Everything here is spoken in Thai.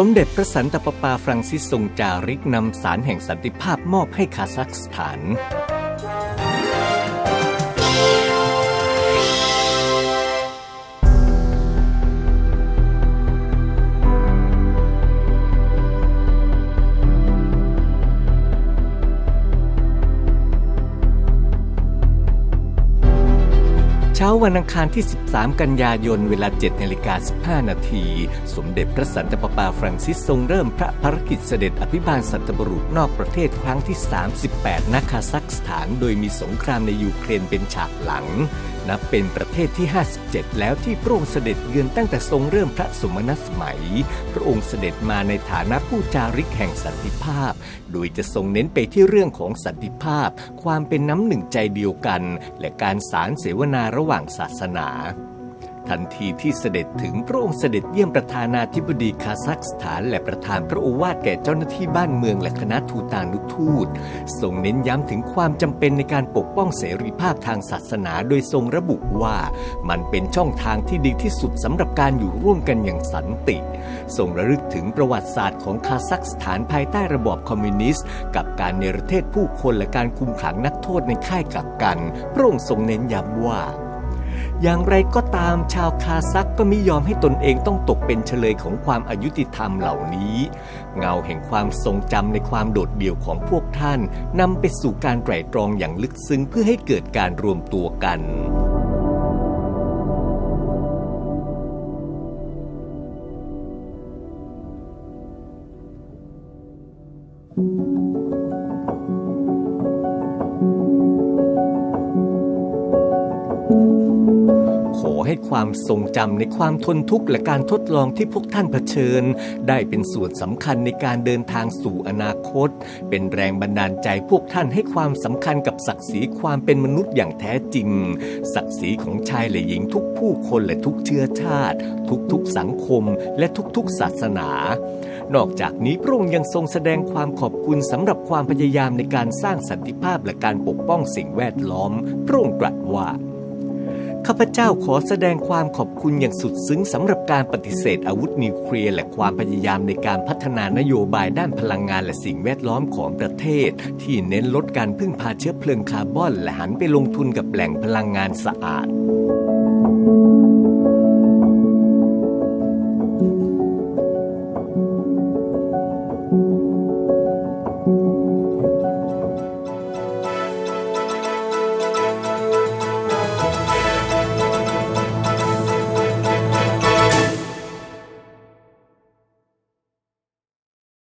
สมเด็จพระสันตะปาปาฟรังซิสทรงจาริกนำสารแห่งสันติภาพมอบให้คาซัคสถาน เช้าวันอังคารที่ 13 กันยายน เวลา7นาฬิกา15 นาที สมเด็จพระสันตะปาปาฟรังซิสทรงเริ่มพระภารกิจเสด็จอภิบาลสัตบุรุษนอกประเทศครั้งที่ 38 ณ คาซัคสถาน โดยมีสงครามในยูเครนเป็นฉากหลัง นับเป็นประเทศที่ 57 แล้วที่พระองค์เสด็จเยือนตั้งแต่ทรงเริ่มพระสมณสมัย พระองค์เสด็จมาในฐานะผู้จาริกแห่งสันติภาพ โดยจะทรงเน้นไปที่เรื่องของสันติภาพ ความเป็นน้ำหนึ่งใจเดียวกัน และการสารเสวนาระหว่างศาสนา ทันทีที่เสด็จถึงพระองค์เสด็จเยี่ยมประธานาธิบดีคาซัคสถานและประธานพระโอวาทแก่เจ้าหน้าที่บ้านเมืองและคณะทูตานุทูตทรงเน้นย้ำถึงความจำเป็นในการปกป้องเสรีภาพทางศาสนาโดยทรงระบุว่ามันเป็นช่องทางที่ดีที่สุดสำหรับการอยู่ร่วมกันอย่างสันติทรงระลึกถึงประวัติศาสตร์ของคาซัคสถานภายใต้ระบอบคอมมิวนิสต์ กับการเนรเทศผู้คนและการคุมขังนักโทษในค่ายกักกัน พระองค์ทรงเน้นย้ำว่า อย่างไรก็ตามชาวคาซักก็ไม่ยอมให้ตนเองต้องตกเป็นเฉลยของความอายุติธรรมเหล่านี้ เงาแห่งความทรงจำในความโดดเดี่ยวของพวกท่านนำไปสู่การไตร่ตรองอย่างลึกซึ้งเพื่อให้เกิดการรวมตัวกันขอ ให้ความทรงจำในความทนทุกข์และการทดลองที่พวกท่านเผชิญ ได้เป็นส่วนสำคัญในการเดินทางสู่อนาคต เป็นแรงบันดาลใจพวกท่านให้ความสำคัญกับศักดิ์ศรีความเป็นมนุษย์อย่างแท้จริง ศักดิ์ศรีของชายและหญิงทุกผู้คนและทุกเชื้อชาติ ทุกๆสังคม และทุกๆศาสนา นอกจากนี้พระองค์ยังทรงแสดงความขอบคุณสำหรับความพยายามในการสร้างสันติภาพและการปกป้องสิ่งแวดล้อมพระองค์ตรัสว่า ข้าพเจ้าขอแสดงความขอบคุณอย่างสุดซึ้งสำหรับการปฏิเสธอาวุธนิวเคลียร์และความพยายามในการพัฒนานโยบายด้านพลังงานและสิ่งแวดล้อมของประเทศ ที่เน้นลดการพึ่งพาเชื้อเพลิงคาร์บอน และหันไปลงทุนกับแหล่งพลังงานสะอาด